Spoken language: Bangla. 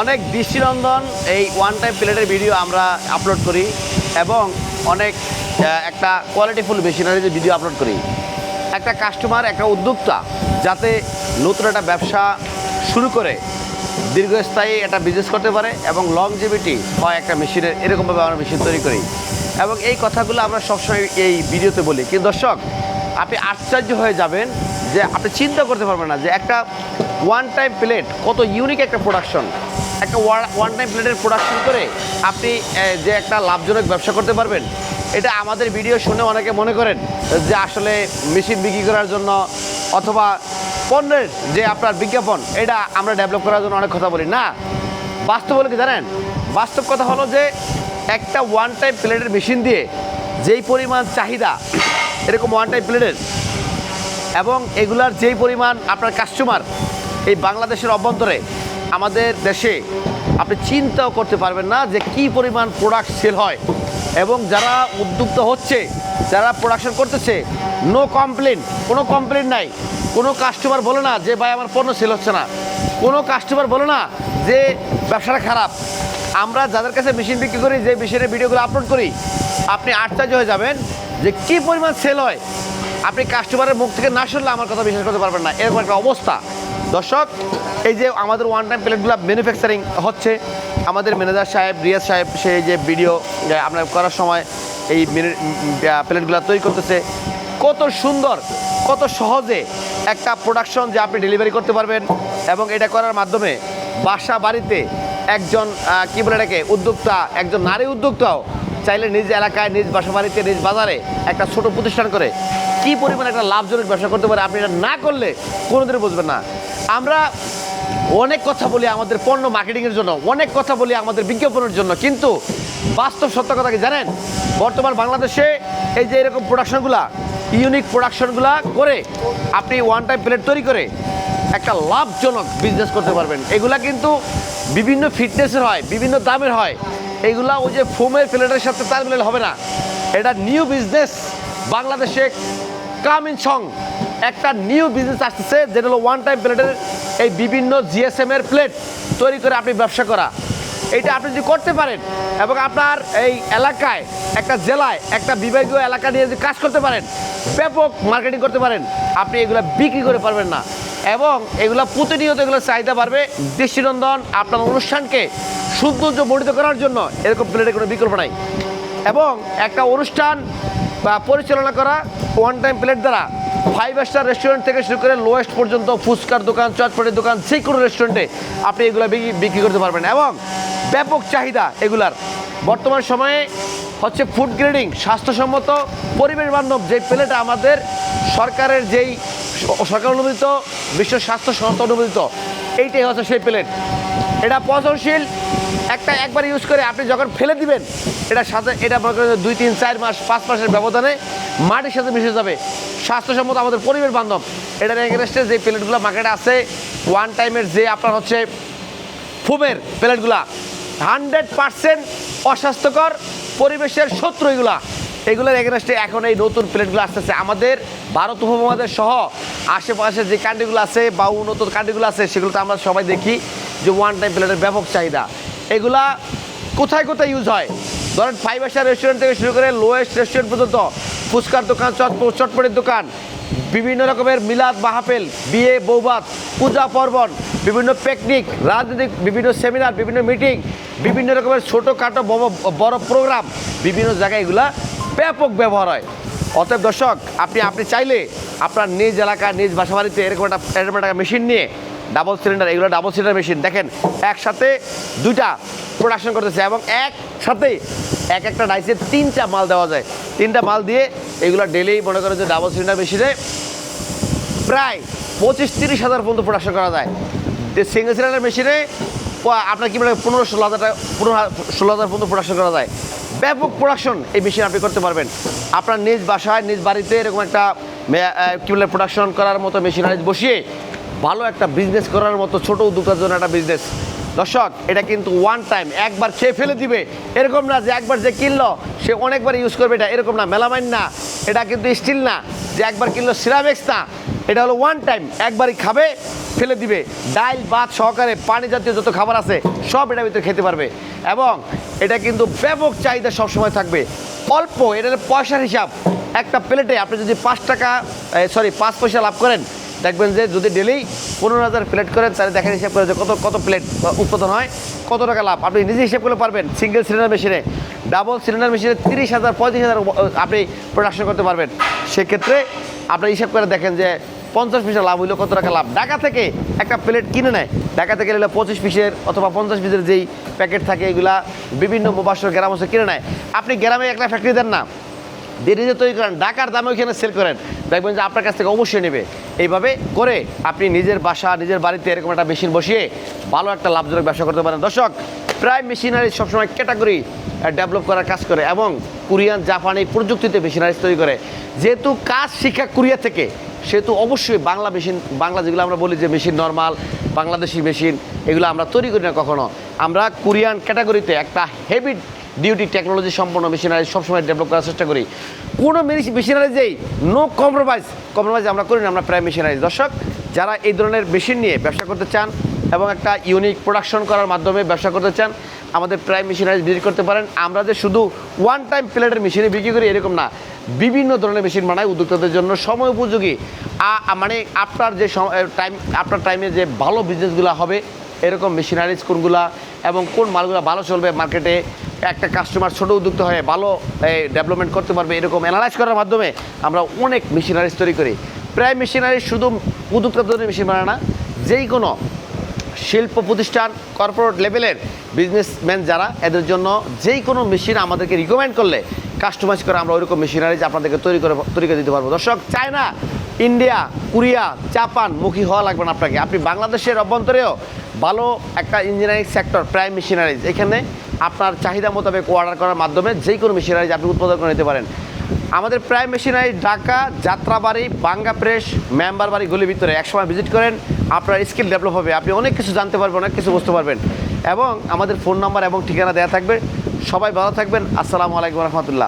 অনেক দৃষ্টিনন্দন এই ওয়ান টাইম প্লেটের ভিডিও আমরা আপলোড করি এবং অনেক একটা কোয়ালিটিফুল মেশিনারিজের ভিডিও আপলোড করি। একটা কাস্টমার একটা উদ্যোক্তা যাতে নতুন একটা ব্যবসা শুরু করে, দীর্ঘস্থায়ী একটা বিজনেস করতে পারে এবং লংজিভিটি হয় একটা মেশিনের এরকমভাবে আমরা মেশিন তৈরি করি। এবং এই কথাগুলো আমরা সবসময় এই ভিডিওতে বলি। কিন্তু দর্শক, আপনি আশ্চর্য হয়ে যাবেন যে আপনি চিন্তা করতে পারবেন না যে একটা ওয়ান টাইম প্লেট কত ইউনিক একটা প্রোডাকশন একটা ওয়ান টাইম প্লেটের প্রোডাকশন করে আপনি যে একটা লাভজনক ব্যবসা করতে পারবেন, এটা আমাদের ভিডিও শুনে অনেকে মনে করেন যে আসলে মেশিন বিক্রি করার জন্য অথবা পণ্যের যে আপনার বিজ্ঞাপন, এটা আমরা ডেভেলপ করার জন্য অনেক কথা বলি। না, বাস্তব হলো কি জানেন? বাস্তব কথা হলো যে একটা ওয়ান টাইম প্লেটের মেশিন দিয়ে যেই পরিমাণ চাহিদা, এরকম ওয়ান টাইম প্লেটের এবং এগুলার যেই পরিমাণ আপনার কাস্টমার এই বাংলাদেশের অভ্যন্তরে আমাদের দেশে আপনি চিন্তাও করতে পারবেন না যে কি পরিমাণ প্রোডাক্ট সেল হয়। এবং যারা উদ্যুক্ত হচ্ছে, যারা প্রোডাকশন করতেছে নো কমপ্লেন কোনো কমপ্লেন নাই। কোনো কাস্টমার বলে না যে, ভাই, আমার পণ্য সেল হচ্ছে না। কোনো কাস্টমার বলে না যে, ব্যবসাটা খারাপ। আমরা যাদের কাছে মেশিন বিক্রি করি, যে মেশিনের ভিডিওগুলো আপলোড করি, আপনি আশ্চর্য হয়ে যাবেন যে, কি পরিমাণ সেল হয়। আপনি কাস্টমারের মুখ থেকে না শুনলে আমার কথা বিশ্বাস করতে পারবেন না। এরকম একটা অবস্থা। দর্শক, এই যে আমাদের ওয়ান টাইম প্লেটগুলো ম্যানুফ্যাকচারিং হচ্ছে, আমাদের ম্যানেজার সাহেব, রিয়াজ সাহেব সেই যে ভিডিও আপনার করার সময় এই প্লেটগুলো তৈরি করতেছে। কত সুন্দর, কত সহজে একটা প্রোডাকশন যে আপনি ডেলিভারি করতে পারবেন এবং এটা করার মাধ্যমে বাসা বাড়িতে একজন কী বলে এটাকে, উদ্যোক্তা, একজন নারী উদ্যোক্তাও চাইলে নিজ এলাকায়, নিজ বাসা বাড়িতে, নিজ বাজারে একটা ছোট প্রতিষ্ঠান করে কি পরিমাণ একটা লাভজনক ব্যবসা করতে পারে আপনি এটা না করলে কোনোদিনও বুঝবেন না। আমরা অনেক কথা বলি আমাদের পণ্য মার্কেটিংয়ের জন্য, অনেক কথা বলি আমাদের বিজ্ঞাপনের জন্য, কিন্তু বাস্তব সত্য কথা কি জানেন? বর্তমান বাংলাদেশে এই যে এরকম প্রোডাকশনগুলা ইউনিক প্রোডাকশনগুলা করে আপনি ওয়ান টাইম প্লেট তৈরি করে একটা লাভজনক বিজনেস করতে পারবেন। এগুলা কিন্তু বিভিন্ন ফিটনেসের হয়, বিভিন্ন দামের হয়। এগুলা ওই যে ফোমের প্লেটের সাথে তাল মিলালে হবে না। এটা নিউ বিজনেস বাংলাদেশে কামিং সং একটা নিউ বিজনেস আসতেছে, যেটা হলো ওয়ান টাইম প্লেটের এই বিভিন্ন জিএসএম এর প্লেট তৈরি করে আপনি ব্যবসা করা। এটা আপনি যদি করতে পারেন এবং আপনার এই এলাকায় একটা জেলায় একটা বিভাগীয় এলাকা নিয়ে যদি কাজ করতে পারেন, ব্যাপক মার্কেটিং করতে পারেন, আপনি এগুলো বিক্রি করে পারবেন না। এবং এগুলো প্রতিনিয়ত এগুলো চাহিদা বাড়বে। দৃষ্টিনন্দন আপনার অনুষ্ঠানকে সৌন্দর্য বর্ধিত করার জন্য এরকম প্লেটের কোনো বিকল্প নাই। এবং একটা অনুষ্ঠান বা পরিচালনা করা ওয়ান টাইম প্লেট দ্বারা ফাইভ স্টার রেস্টুরেন্ট থেকে শুরু করে লোয়েস্ট পর্যন্ত ফুচকার দোকান, চটপটের দোকান যে কোনো রেস্টুরেন্টে আপনি এগুলো বিক্রি- করতে পারবেন। এবং ব্যাপক চাহিদা এগুলার। বর্তমান সময়ে হচ্ছে ফুড গ্রেডিং স্বাস্থ্যসম্মত পরিবেশ বান্ধব যে প্লেট আমাদের সরকারের যেই সরকার অনুমোদিত, বিশ্ব স্বাস্থ্য সংস্থা অনুমোদিত, এইটাই হচ্ছে সেই প্লেট। এটা পচনশীল, একটা একবার ইউজ করে আপনি যখন ফেলে দিবেন, এটা সাথে এটা মনে করেন দুই, তিন, চার মাস, পাঁচ মাসের ব্যবধানে মাটির সাথে মিশে যাবে। স্বাস্থ্যসম্মত আমাদের পরিবেশ বান্ধব। এটার এগেনস্টে যে প্লেটগুলো মার্কেটে আছে। ওয়ান টাইমের যে আপনার হচ্ছে ফুমের প্লেটগুলা হান্ড্রেড পার্সেন্ট অস্বাস্থ্যকর পরিবেশের শত্রু এগুলা। এগুলোর এগেনস্টে এখন এই নতুন প্লেটগুলো আসতেছে আমাদের, ভারত উপমহাদেশ সহ আশেপাশে যে কান্ট্রিগুলো আছে বা উন্নত কান্ট্রিগুলো আছে সেগুলো তো আমরা সবাই দেখি। যে ওয়ান টাইম প্লেটের ব্যাপক চাহিদা। এগুলা কোথায় কোথায় ইউজ হয়? ধরেন ফাইভ স্টার রেস্টুরেন্ট থেকে শুরু করে লোয়েস্ট রেস্টুরেন্ট পর্যন্ত, ফুচকার দোকান চটপট চটপটের দোকান, বিভিন্ন রকমের মিলাদ মাহাপেল বিয়ে বৌবাত পূজা পার্বণ, বিভিন্ন পিকনিক রাজনৈতিক, বিভিন্ন সেমিনার বিভিন্ন মিটিং বিভিন্ন রকমের ছোটোখাটো বড় বড় প্রোগ্রাম বিভিন্ন জায়গায় এগুলা ব্যাপক ব্যবহার হয়। অতএব দর্শক, আপনি আপনি চাইলে আপনার নিজ এলাকা নিজ বাসা বাড়িতে এরকম একটা এরকম একটা মেশিন নিয়ে ডাবল সিলিন্ডার, এগুলো ডাবল সিলিন্ডার মেশিন। দেখেন, একসাথে দুইটা প্রোডাকশন করতেছে এবং একসাথে এক একটা ডাইসে তিনটা মাল দেওয়া যায়। তিনটা মাল দিয়ে এগুলো ডেলি মনে করেন যে ডাবল সিলিন্ডার মেশিনে প্রায় পঁচিশ তিরিশ হাজার পর্যন্ত প্রোডাকশন করা যায়। সিঙ্গেল সিলিন্ডার মেশিনে আপনার কি মানে পনেরো ষোলো হাজার টাকা, পনেরো ষোলো হাজার পর্যন্ত প্রোডাকশন করা যায়? ব্যাপক প্রোডাকশন এই মেশিন আপনি করতে পারবেন। আপনার নিজ বাসায়, নিজ বাড়িতে এরকম একটা কি বলে প্রোডাকশন করার মতো মেশিনারিজ বসিয়ে ভালো একটা বিজনেস করার মতো ছোট উদ্যোক্তার জন্য একটা বিজনেস দর্শক, এটা কিন্তু ওয়ান টাইম একবার খেয়ে ফেলে দিবে। এরকম না যে একবার যে কিনলো, সে অনেকবার ইউজ করবে, এটা এরকম না, মেলামাইন না। এটা কিন্তু স্টিল না, যে একবার কিনলো সিরামিক্স না এটা হলো ওয়ান টাইম একবারই খাবে, ফেলে দিবে। ডাল ভাত সহকারে পানি জাতীয় যত খাবার আছে, সব এটা ভিতরে খেতে পারবে। এবং এটা কিন্তু ব্যাপক চাহিদা সবসময় থাকবে। অল্প এটার পয়সার হিসাব। একটা প্লেটে আপনি যদি পাঁচ টাকা সরি পাঁচ পয়সা লাভ করেন দেখবেন যে যদি ডেলি পনেরো হাজার প্লেট করেন, তাহলে দেখেন হিসাব করে যে কত কত প্লেট উৎপাদন হয়, কত টাকা লাভ? আপনি নিজে হিসাব করতে পারবেন সিঙ্গেল সিলিন্ডার মেশিনে ডাবল সিলিন্ডার মেশিনে তিরিশ হাজার, পঁয়ত্রিশ হাজার আপনি প্রোডাকশন করতে পারবেন। সেক্ষেত্রে আপনি হিসাব করে দেখেন যে পঞ্চাশ পিসের লাভ হইল কত টাকা লাভ? ঢাকা থেকে একটা প্লেট কিনে নেয়। ঢাকা থেকে নিলে পঁচিশ পিসের অথবা পঞ্চাশ পিসের যেই প্যাকেট থাকে, এগুলা বিভিন্ন মুবাসর গ্রাম কিনে নেয়। আপনি গ্রামে একটা ফ্যাক্টরি দেন না। দেরিতে তৈরি করেন, ডাকার দামে ওইখানে সেল করেন। দেখবেন যে আপনার কাছ থেকে অবশ্যই নেবে। এইভাবে করে আপনি নিজের বাসা, নিজের বাড়িতে এরকম একটা মেশিন বসিয়ে ভালো একটা লাভজনক ব্যবসা করতে পারেন। দর্শক, প্রায় মেশিনারি সবসময় ক্যাটাগরি ডেভেলপ করার কাজ করে এবং কোরিয়ান, জাপানি প্রযুক্তিতে মেশিনারিজ তৈরি করে। যেহেতু কাজ শিক্ষা কোরিয়া থেকে, সেহেতু অবশ্যই বাংলা মেশিন বাংলা যেগুলো আমরা বলি যে মেশিন নর্মাল বাংলাদেশি মেশিন এগুলো আমরা তৈরি করি না কখনো। আমরা কোরিয়ান ক্যাটাগরিতে একটা হেভি ডিউটি টেকনোলজি সম্পন্ন মেশিনারি সবসময় ডেভেলপ করার চেষ্টা করি। কোনো মেশিনারি যেই নো কম্প্রোমাইজ কম্প্রোমাইজ আমরা করি না, আমরা প্রায় মেশিনারি। দর্শক, যারা এই ধরনের মেশিন নিয়ে ব্যবসা করতে চান এবং একটা ইউনিক প্রোডাকশন করার মাধ্যমে ব্যবসা করতে চান, আমাদের প্রায় মেশিনারি ভিজিট করতে পারেন। আমরা যে শুধু ওয়ান টাইম প্লেটের মেশিনে বিক্রি করি এরকম না। বিভিন্ন ধরনের মেশিন বানাই উদ্যোক্তাদের জন্য সময় উপযোগী। মানে আপনার যে টাইম আপনার টাইমে যে ভালো বিজনেসগুলো হবে এরকম মেশিনারিজ কোনগুলা এবং কোন মালগুলো ভালো চলবে মার্কেটে একটা কাস্টমার ছোট উদ্যোক্তা হয়ে ভালো ডেভেলপমেন্ট করতে পারবে, এরকম অ্যানালাইজ করার মাধ্যমে আমরা অনেক মেশিনারিজ তৈরি করি। প্রায় মেশিনারি শুধু উদ্যোক্তাদের মেশিন বানায় না যেই কোনো শিল্প প্রতিষ্ঠান কর্পোরেট লেভেলের বিজনেসম্যান যারা, এদের জন্য যেই কোনো মেশিন আমাদেরকে রিকমেন্ড করলে কাস্টমাইজ করে আমরা ওইরকম মেশিনারিজ আপনাদেরকে তৈরি করে তৈরি করে দিতে পারব। দর্শক, চায়না ইন্ডিয়া, কোরিয়া, জাপান মুখী হওয়া লাগবে না আপনাকে। আপনি বাংলাদেশের অভ্যন্তরেও ভালো একটা ইঞ্জিনিয়ারিং সেক্টর প্রাইম মেশিনারিজ এখানে আপনার চাহিদা মোতাবেক অর্ডার করার মাধ্যমে যে কোনো মেশিনারিজ আপনি উৎপাদন করে নিতে পারেন। আমাদের প্রাইম মেশিনারি ঢাকা, যাত্রাবাড়ি, বাঙ্গা প্রেস মেম্বার বাড়ি গলির ভিতরে একসময় ভিজিট করেন, আপনার স্কিল ডেভেলপ হবে। আপনি অনেক কিছু জানতে পারবেন, অনেক কিছু বুঝতে পারবেন। এবং আমাদের ফোন নাম্বার এবং ঠিকানা দেওয়া থাকবে। সবাই ভালো থাকবেন। আসসালামু আলাইকুম রহমতুল্লাহ।